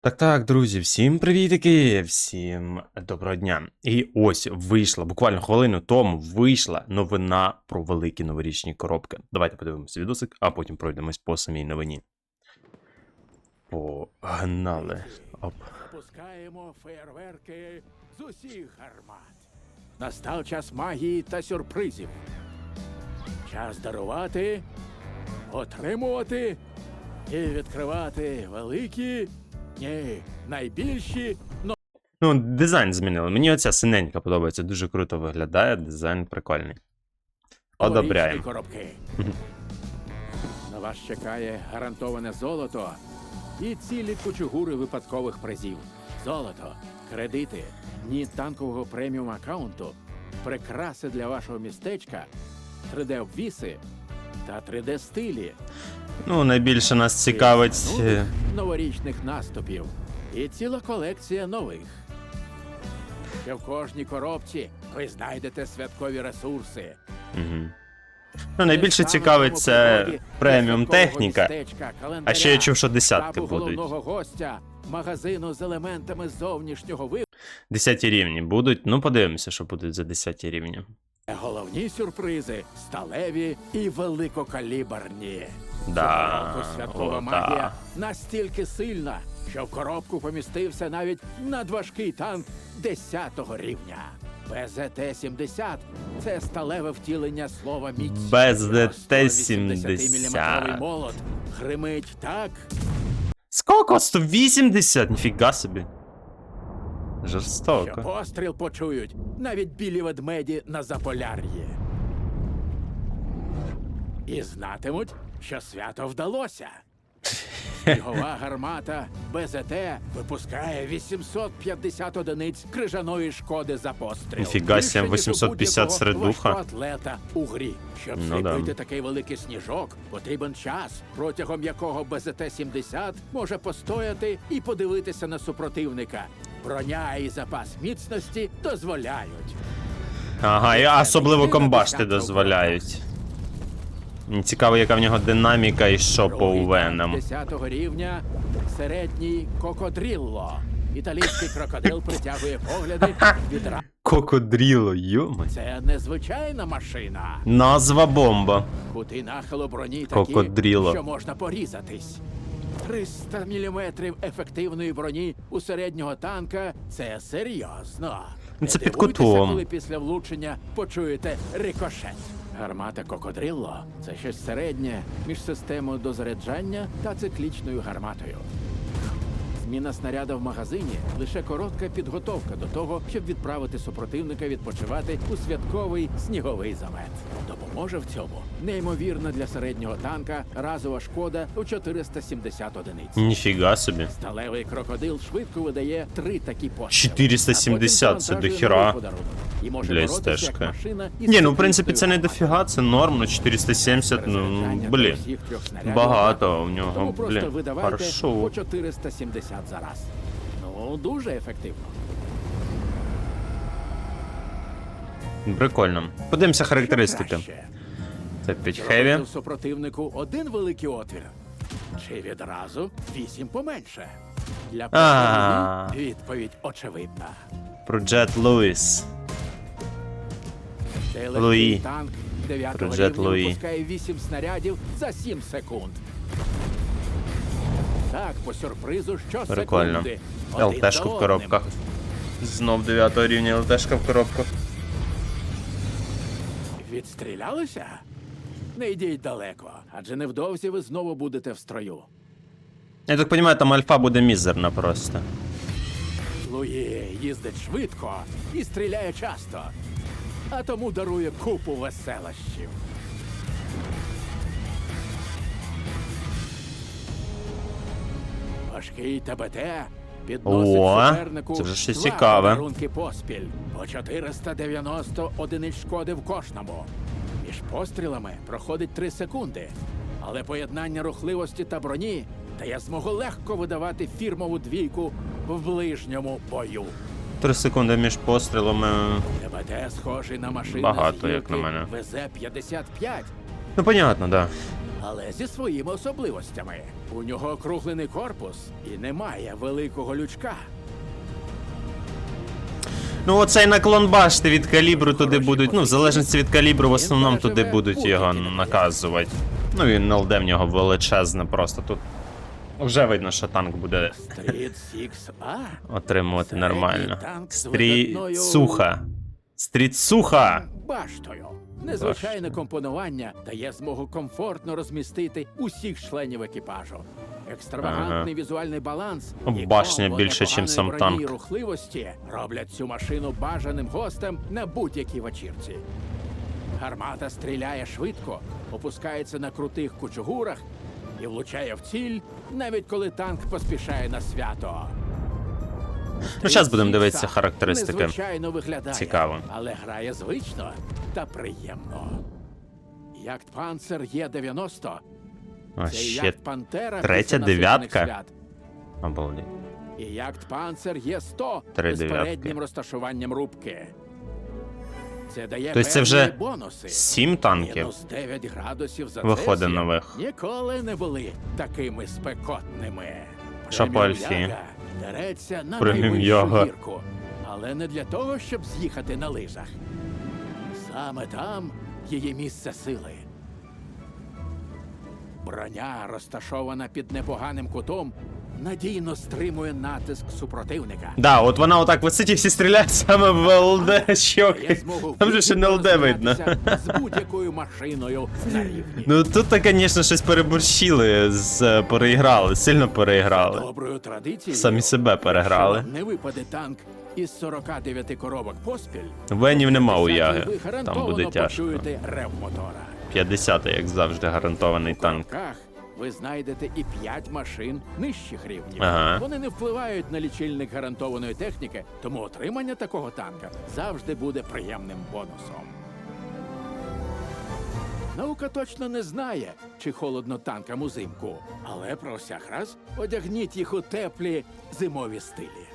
Так, так, друзі, всім привітики, всім доброго дня. І ось вийшла, буквально хвилину тому вийшла новина про великі новорічні коробки. Давайте подивимося відосик, а потім пройдемось по самій новині. Погнали. Оп. Запускаємо феєрверки з усіх гармат. Настав час магії та сюрпризів. Час дарувати, отримувати і відкривати великі, ні, найбільші Ну, дизайн змінили. Мені оця синенька подобається, дуже круто виглядає, дизайн прикольний. Одобряємо. коробки. На вас чекає гарантоване золото і цілі кучугури випадкових призів. Золото, кредити, дні танкового преміум аккаунту, прикраси для вашого містечка, 3D-обвіси та 3D-стилі. Ну, найбільше нас цікавить. Е, новорічних наступів і ціла колекція нових. Ще в кожній коробці ви знайдете святкові ресурси. Угу. Ну, найбільше цікавить це преміум техніка. А ще я чув, що десятки будуть. гостя магазину з елементами зовнішнього. Десяті рівні будуть. Ну, подивимося, що будуть за десяті рівні. Головні сюрпризи сталеві і великокаліберні. Да, Цього року святкова о, магія да. настільки сильна, що в коробку помістився навіть надважкий танк 10-го рівня. БЗТ-70 – це сталеве втілення слова міць. БЗТ-70. мм молот гримить так, Сколько? 180? Ніфіга собі. Що постріл почують навіть білі ведмеді на Заполяр'ї. І знатимуть, що свято вдалося. Снігова гармата БЗТ випускає 850 одиниць крижаної шкоди за постріл. Ніфіга Більше, сім, ніж у 850 будь-якого середуха. атлета у грі. Щоб Ну да. такий великий сніжок, потрібен час, протягом якого БЗТ-70 може постояти і подивитися на супротивника. Броня і запас міцності дозволяють. Ага, і особливо комбашти дозволяють. Мені цікаво, яка в нього динаміка і що по увенам. 10-го рівня середній кокодрілло. Італійський крокодил притягує погляди відразу. Кокодріло, йома. Це незвичайна машина. Назва бомба. Кути нахилу броні такі, Кокодріло. що можна порізатись. 300 міліметрів ефективної броні у середнього танка це серйозно. Ну, це під кутом. коли після влучення почуєте рикошет. Гармата Кокодрилло це щось середнє між системою дозаряджання та циклічною гарматою. Зміна снаряда в магазині лише коротка підготовка до того, щоб відправити супротивника відпочивати у святковий сніговий замет. Допоможе в цьому неймовірна для середнього танка разова шкода у 470 одиниць. Ніфіга собі. Сталевий крокодил швидко видає три такі постріли. 470 а це дохіра. І може Для боротися, як машина із Ні, ну в принципі це не дофіга, це норм, ну 470, ну блін. Багато у нього, блін. Хорошо. по 470 за раз. Ну, дуже ефективно. Прикольно. Подивимося характеристики. Це 5 Зробити хеві. супротивнику один великий отвір. Чи відразу вісім поменше? Для А. відповідь очевидна. Про Джет Луїс. Цей Луї. танк 9 Проджет рівня Луї. випускає 8 снарядів за 7 секунд. Так, по сюрпризу що Прикольно. за в коробках. Знов 9 рівня ЛТшка в коробках. Відстрілялися? Не йдіть далеко, адже невдовзі ви знову будете в строю. Я так розумію, там альфа буде мізерна просто. Луї їздить швидко і стріляє часто, а тому дарує купу веселощів. Важкий ТБТ підносить О, супернику це вже щось два цікаве. подарунки поспіль. По 490 одиниць шкоди в кожному. Між пострілами проходить 3 секунди. Але поєднання рухливості та броні дає змогу легко видавати фірмову двійку в ближньому бою. Три секунди між пострілами. ТБТ схожий на машину Багато, як на мене. ВЗ-55. Ну, понятно, да. Але зі своїми особливостями. У нього округлений корпус і немає великого лючка. Ну, оцей наклон башти від калібру туди будуть. Ну, в залежності від калібру, в основному туди будуть його наказувати. Ну і НЛД в нього величезне просто тут. Вже видно, що танк буде отримувати нормально. танк з Стрі... видатною- Суха. Стріт суха. баштою. Незвичайне компонування дає змогу комфортно розмістити усіх членів екіпажу. Екстравагантний візуальний баланс і Башня більше, чим сам танк. рухливості роблять цю машину бажаним гостем на будь-якій вечірці. Гармата стріляє швидко, опускається на крутих кучугурах і влучає в ціль, навіть коли танк поспішає на свято. Ну, зараз будемо дивитися характеристики. Незвичайно виглядає, Цікаво. але грає звично та приємно. Яхт Панцер Є-90 А це ще Пантера третя після насичених дев'ятка? свят. обалдеть. І яхт Панцер Є-100 Три з дев'ятки. переднім розташуванням рубки. Це дає Тобто це певні вже бонуси. Сім танків. Мінус 9 градусів за Виходить Цельсієм нових. Ніколи не були такими спекотними. Що по Преміум Альфі? Яга Дереться на найвищу гірку, але не для того, щоб з'їхати на лижах. Саме там її місце сили. Броня, розташована під непоганим кутом, надійно стримує натиск супротивника. Да, от вона отак висить і всі стріляють саме в ЛД щоки. Там же ще не ЛД видно. з будь-якою машиною на рівні. Ну тут, то, звісно, щось переборщили, з, переіграли, сильно переіграли. Доброю традицією. Самі себе переграли. Не випаде танк із 49 коробок поспіль. Венів нема у Яги. Там буде тяжко. рев мотора. 50 як завжди, гарантований танк. Ви знайдете і 5 машин нижчих рівнів. Ага. Вони не впливають на лічильник гарантованої техніки, тому отримання такого танка завжди буде приємним бонусом. Наука точно не знає, чи холодно танкам узимку, але про всяк раз одягніть їх у теплі зимові стилі.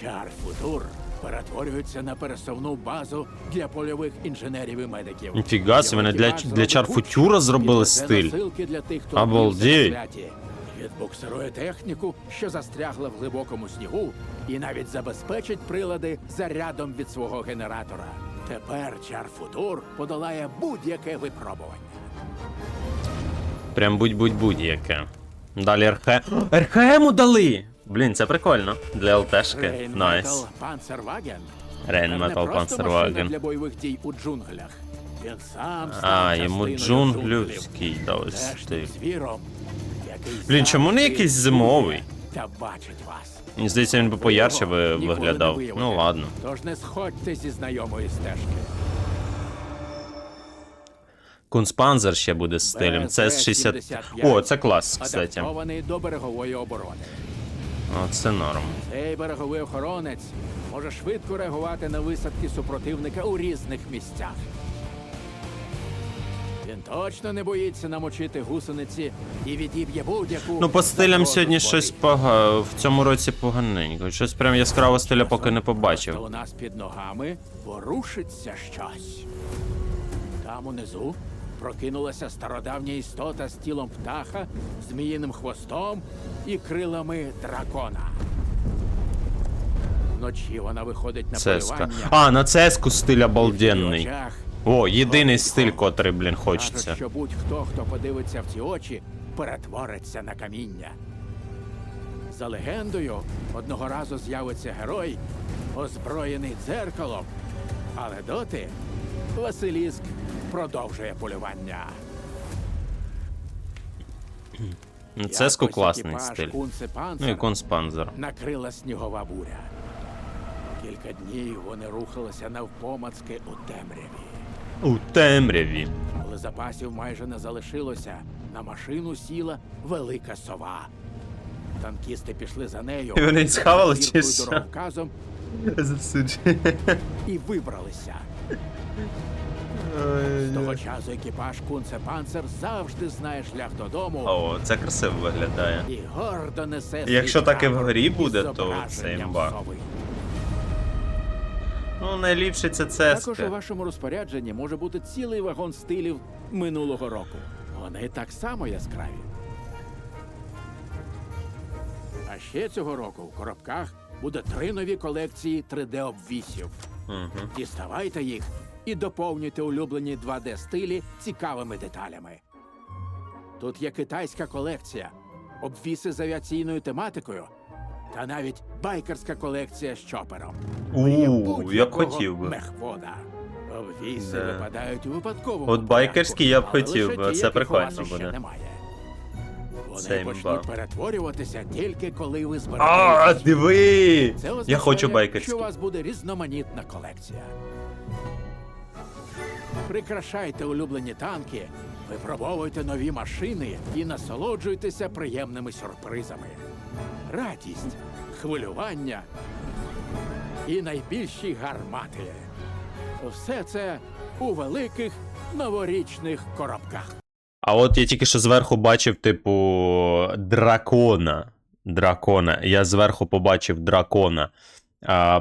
Чар Футур перетворюється на пересувну базу для польових інженерів і медиків. Ніфіга собі, вони для- для зробить Чар Футюра зробили стиль. насилки для тих, хто Обалдеть. вбився. Відбуксирує техніку, що застрягла в глибокому снігу, і навіть забезпечить прилади зарядом від свого генератора. Тепер Чар Футур подолає будь-яке випробування. Прям будь-будь-будь яке. Далі РХ. РХМу дали! Блін, це прикольно. Для ЛТшки. Найс. Панцерваген. Рейн не Метал просто машина Панцерваген. для бойових дій у джунглях. Він сам А, йому джунглівський який Блін, чому не якийсь зимовий? Та бачить вас. Мені здається, він би поярче Ви виглядав. Ну ладно. Тож не сходьте зі знайомої стежки. Кунспанзер ще буде з стилем. Це з 60. О, це клас, кстати. Адаптований до берегової оборони. О, це норм. Цей береговий охоронець може швидко реагувати на висадки супротивника у різних місцях. Він точно не боїться намочити гусениці і відіб'є будь-яку. Ну, по стилям сьогодні щось пога... в цьому році поганенько. Щось прям яскравого стиля поки не побачив. у нас під ногами ворушиться щось. Там унизу прокинулася стародавня істота з тілом птаха, зміїним хвостом і крилами дракона. Вночі вона виходить на Цеска. полювання. А, на цеску стиль обалденний. О, єдиний стиль, котрий, блін, хочеться. що будь-хто, хто подивиться в ці очі, перетвориться на каміння. За легендою, одного разу з'явиться герой, озброєний дзеркалом, але доти Василіск продовжує полювання. На цеску класний стиль. Ну і Конспанзер. накрила снігова буря. Кілька днів вони рухалися навпомацки у темряві. У темряві. Коли запасів майже не залишилося, на машину сіла велика сова. Танкісти пішли за нею. І вони схавали чи що? дороговказом і вибралися. З того часу екіпаж Кунце Панцер завжди знає шлях додому О, це красиво виглядає. і гордо несе. Якщо так і в грі буде, то це імба. Ну, найліпше це Також у вашому розпорядженні може бути цілий вагон стилів минулого року. Вони так само яскраві. А ще цього року в коробках буде три нові колекції 3D-обвісів. Угу. Діставайте їх і доповнюйте улюблені 2D-стилі цікавими деталями. Тут є китайська колекція, обвіси з авіаційною тематикою та навіть байкерська колекція з чопером. У, я б хотів би. Мехвода. Обвіси Да. випадають у випадковому От байкерські я б але хотів лише би, ті, це яких у вас прикольно буде. Немає. Вони Це імба. почнуть перетворюватися тільки коли ви А, збираєте. диви! Це Я хочу байкерські. що у вас буде різноманітна колекція. Прикрашайте улюблені танки, випробовуйте нові машини і насолоджуйтеся приємними сюрпризами. Радість, хвилювання і найбільші гармати. Все це у великих новорічних коробках. А от я тільки що зверху бачив, типу, дракона. Дракона. Я зверху побачив дракона.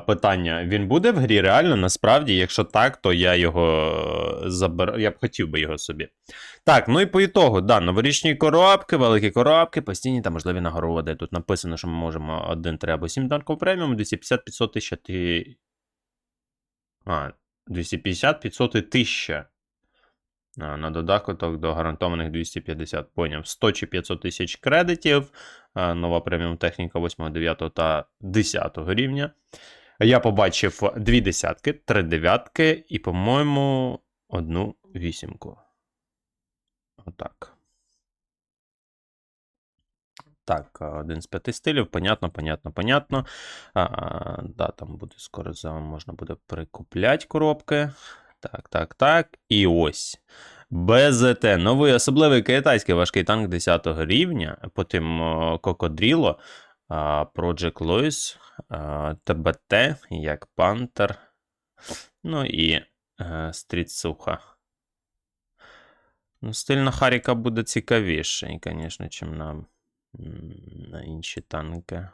Питання: він буде в грі реально? Насправді, якщо так, то я його заберу. Я б хотів би його собі. Так, ну і по ітогу, да, новорічні коробки, великі коробки, постійні та можливі нагороди. Тут написано, що ми можемо 1, 3 або 7 танків преміум, 250, 500 тисяч. Ти... А, 250, 500 і 1000. На додаток до гарантованих 250, поняв. 100 чи 500 тисяч кредитів. А, Нова преміум техніка 8, 9 та 10 рівня. Я побачив дві десятки, три дев'ятки і, по-моєму, одну вісімку. Отак. Так, один з п'яти стилів, понятно, понятно, понятно. А, да, там буде скоро можна буде прикупляти коробки. Так, так, так. І ось. БЗТ. Новий особливий китайський важкий танк 10 рівня. Потім Кокодріло, Project Lois, ТБТ, як Пантер. Ну і е, Стрітсуха. Ну, стиль на Харіка буде цікавіший, звісно, чим на, на інші танки.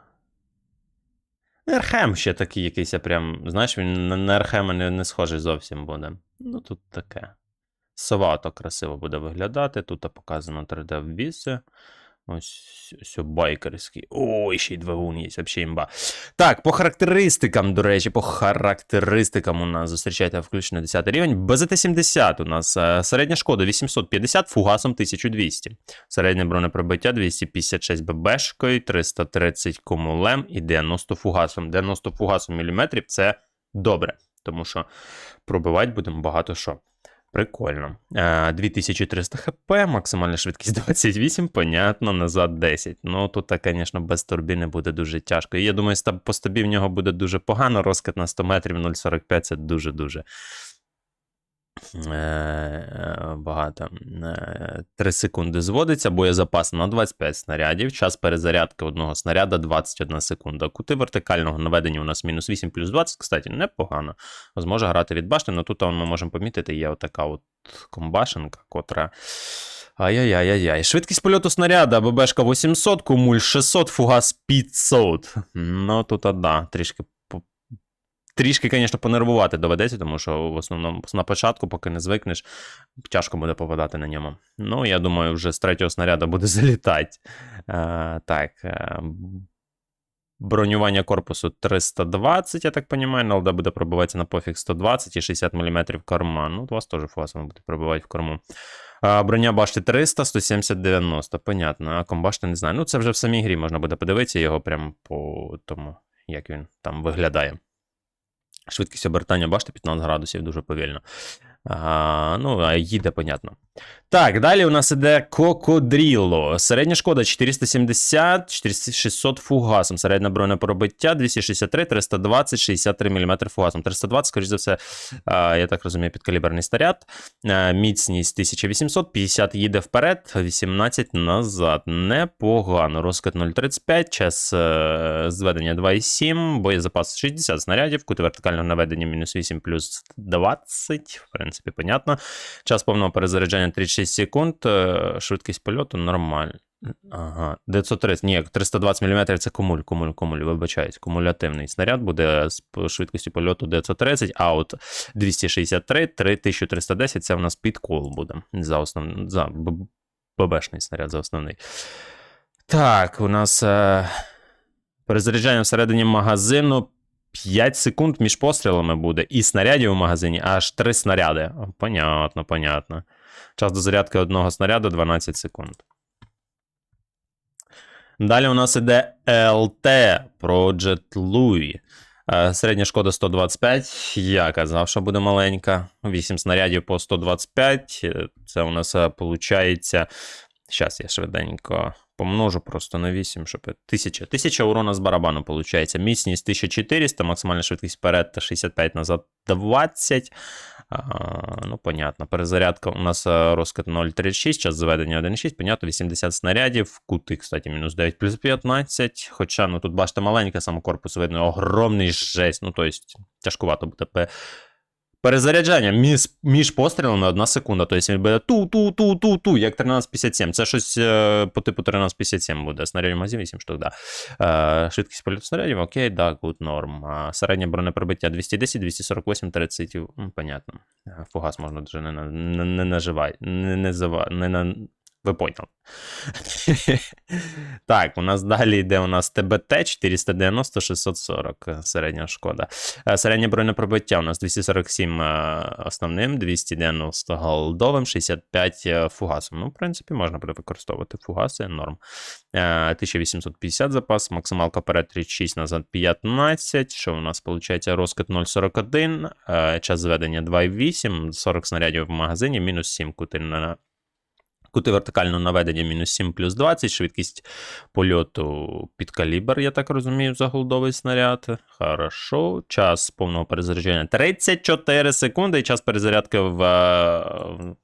Ерхем ще такий якийсь, прям, знаєш, він на Ерхема не, не схожий зовсім буде. Ну, тут таке. Совато красиво буде виглядати. Тут показано 3D ввіси. Ось ось байкерський. Ой, ще й двигун є, взагалі імба. Так, по характеристикам, до речі, по характеристикам у нас зустрічайте включно 10 рівень. БЗТ-70 у нас е, середня шкода 850, фугасом 1200. Середнє бронепробиття 256 ББшкою, 330 кумулем і 90 фугасом. 90 фугасом міліметрів це добре, тому що пробивати будемо багато що. Прикольно. Е, 2300 хп, максимальна швидкість 28, понятно, назад 10. Ну, тут, звісно, без турбіни буде дуже тяжко. І я думаю, по стабі в нього буде дуже погано. Розкат на 100 метрів 0,45 це дуже-дуже. Е, багато. 3 секунди зводиться, боєзапас на 25 снарядів. Час перезарядки одного снаряда 21 секунда. Кути вертикального наведення у нас мінус 8 плюс 20, кстати, непогано. Зможе грати від башти, але тут ми можемо помітити, є отака от комбашенка, котра. Ай-яй-яй-яй. Швидкість польоту снаряда, ББшка 800, кумуль 600, фугас 500. Ну, тут одна, трішки Трішки, звісно, понервувати доведеться, тому що в основному на початку, поки не звикнеш, тяжко буде попадати на ньому. Ну, я думаю, вже з третього снаряда буде залітати. Е, так. Е, бронювання корпусу 320, я так розумію, ЛД буде пробиватися на пофіг 120 і 60 мм корма. Ну, у вас теж фасами буде пробивати в корму. А, броня башти 300, 170, 90. Понятно. А комбашти не знаю. Ну, це вже в самій грі можна буде подивитися його прямо по тому, як він там виглядає. Швидкість обертання башти 15 градусів дуже повільно. Ну, а їде, понятно. Так, далі у нас іде Кокодріло. Середня шкода 470, 600 фугасом. Середнє бронепробиття 263, 320, 63 мм фугасом. 320, скоріш за все, я так розумію, підкаліберний снаряд. Міцність 1800, 50 їде вперед, 18 назад. Непогано. Розкат 0,35, час е, зведення 2,7, боєзапас 60 снарядів, кути вертикального наведення мінус 8 плюс 20, в принципі, понятно. Час повного перезаряджання 36 секунд, е, швидкість польоту нормально. Ага, 930, ні, 320 мм це кумуль, кумуль, кумуль, вибачаюсь, кумулятивний снаряд буде з швидкістю польоту 930, а от 263, 3310 це в нас підкол буде за основ... за ББшний снаряд за основний. Так, у нас е, перезаряджання всередині магазину 5 секунд між пострілами буде. І снарядів у магазині аж 3 снаряди. Понятно, понятно. Час до зарядки одного снаряду 12 секунд. Далі у нас іде LT Project Louis. Е, Середня шкода 125. Я казав, що буде маленька. 8 снарядів по 125. Е, Це у нас виходить. Зараз я швиденько помножу просто на 8, щоб 1000. 1000 урона з барабану виходить. Міцність 1400, максимальна швидкість вперед та 65 назад 20. А, ну, понятно. Перезарядка у нас розкат 0,36, час заведення 1,6, понятно, 80 снарядів. Кути, кстати, мінус 9 плюс 15. Хоча, ну тут бачите, маленька, саме корпус видно, огромний жесть. Ну, то есть, тяжкувато буде. Пе- Перезаряджання між, між пострілами одна секунда. Тобто він буде ту-ту-ту-ту-ту, як 1357. Це щось е, по типу 1357 буде. Снарядів магазин 8 штук, да. Е, швидкість польоту снарядів, окей, да, good, норм. А середнє бронепробиття 210, 248, 30. Понятно. Е, Фугас можна дуже не, не, не, не не, не, не на... Ви поняли. так, у нас далі йде у нас ТБТ 490 640 е, середня шкода. Е, Середнє бронепробиття у нас 247 е, основним, 290 голдовим, 65 е, фугасом. Ну, в принципі, можна буде використовувати фугаси, норм. Е, 1850 запас, максималка перед 36, назад 15. Що у нас виходить? Розкид 0,41, е, час зведення 2,8, 40 снарядів в магазині, мінус 7 кути на Кути вертикального наведення мінус 7 плюс 20, швидкість польоту під калібр, я так розумію, за голдовий снаряд. Хорошо. Час повного перезарядження 34 секунди, і час перезарядки в, е,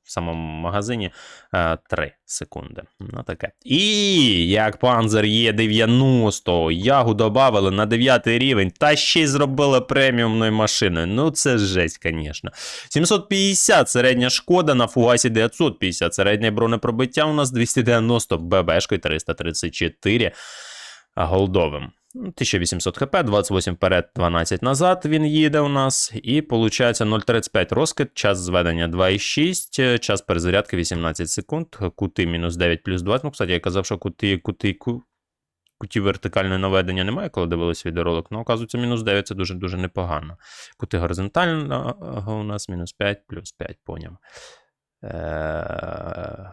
в самому магазині е, 3 секунди. Ну таке. І як панзер є 90 ягу додавали на 9 рівень, та ще й зробили преміумною машиною. Ну це жесть, звісно. 750 середня шкода на фугасі 950. Середнє бронепробиття у нас 290 ББшкою 334 голдовим. Ну, 1800 хп, 28 вперед, 12 назад він їде у нас. І виходить 0,35 розкид, час зведення 2,6, е, час перезарядки 18 секунд, кути мінус 9 плюс 20. Ну, кстати, я казав, що кути, кути, ку... кутів вертикального наведення немає, коли дивились відеоролик. Ну, оказується, мінус 9 це дуже-дуже непогано. Кути горизонтального у нас мінус 5 плюс 5, поняв. Е,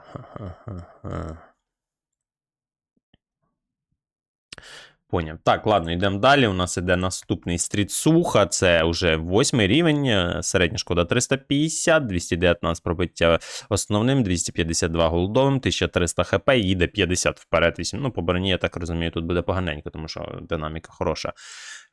Поняв. Так, ладно, йдемо далі. У нас іде наступний стріт суха. Це вже восьмий рівень. е, Середня шкода 350, 219 пробиття основним, 252 голдовим, 1300 хп, їде 50 вперед. 8. Ну, по броні, я так розумію, тут буде поганенько, тому що динаміка хороша.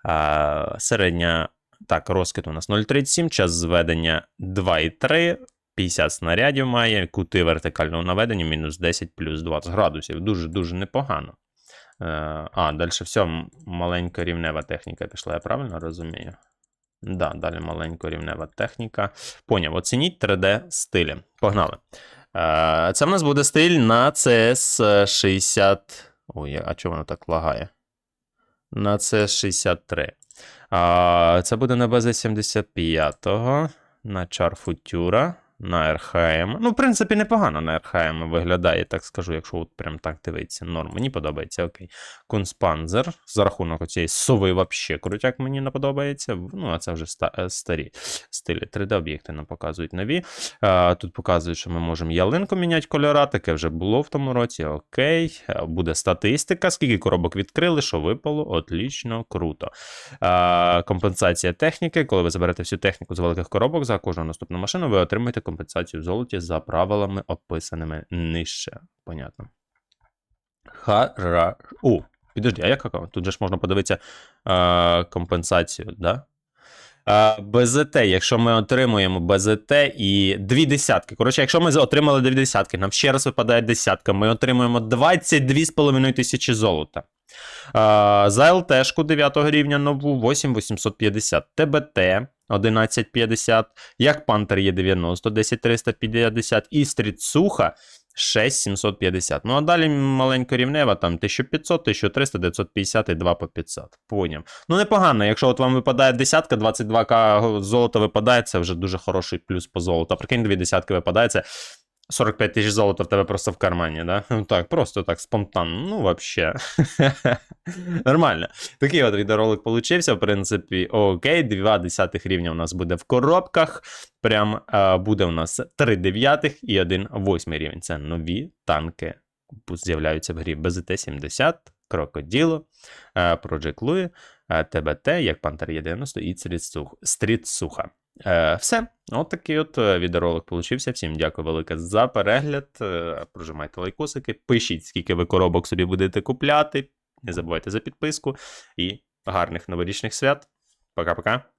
А, середня. Так, розкид у нас 0,37, час зведення 2,3. 50 снарядів має, кути вертикального наведення, мінус 10 плюс 20 градусів. Дуже-дуже непогано. Е, А, далі все, маленька рівнева техніка пішла, я правильно розумію? Да, далі маленька рівнева техніка. Поняв, оцініть 3D стилі. Погнали. Е, Це в нас буде стиль на CS 60. Ой, а чого воно так лагає? На CS 63. Це буде на базі 75-го, на Чарфутюра, на РХМ. Ну, в принципі, непогано на РХМ виглядає, так скажу, якщо от прям так дивитися. Норм, мені подобається, окей. Кунспанзер. За рахунок оцієї сови вообще крутяк мені не подобається. Ну, а це вже е, старі стилі. 3D-об'єкти нам показують нові. А, тут показують, що ми можемо ялинку міняти кольора. Таке вже було в тому році. Окей. Буде статистика, скільки коробок відкрили, що випало. Отлічно, круто. А, компенсація техніки. Коли ви заберете всю техніку з великих коробок за кожну наступну машину, ви компенсацію в золоті за правилами, описаними нижче. Понятно. Хара. О, підожди, а як? Тут же ж можна подивитися е, компенсацію, да? Е, БЗТ, якщо ми отримуємо БЗТ і дві десятки. Коротше, якщо ми отримали дві десятки, нам ще раз випадає десятка, ми отримуємо 22,5 тисячі золота. Е, за ЛТшку 9 рівня нову 8850. ТБТ 1150. Як Пантер є 90, 10350 і Стріцуха 6750. Ну а далі маленько рівнева, там 1500, 1300, 950 і 2 по 500. Поняв. Ну непогано, якщо от вам випадає десятка, 22к золота випадає, це вже дуже хороший плюс по золоту. А прикинь, дві десятки випадає, це 45 тисяч золота в тебе просто в кармані, да? Ну Так, просто так, спонтанно. Ну, вообще. Нормально. Такий от відеоролик получився. В принципі, окей, 2 десятих рівня у нас буде в коробках. Прям е, буде у нас 3 дев'ятих і 1 восьмий рівень. Це нові танки з'являються в грі БЗТ-70, Крокоділо, е, Project Louis, е, ТБТ, як Пантер 90 і Стрітсух- Стрітсуха. Е, все, от такий от е, відеоролик получився. Всім дякую велике за перегляд. Е, Прожимайте лайкосики, пишіть, скільки ви коробок собі будете купляти. Не забувайте за підписку і гарних новорічних свят. Пока-пока.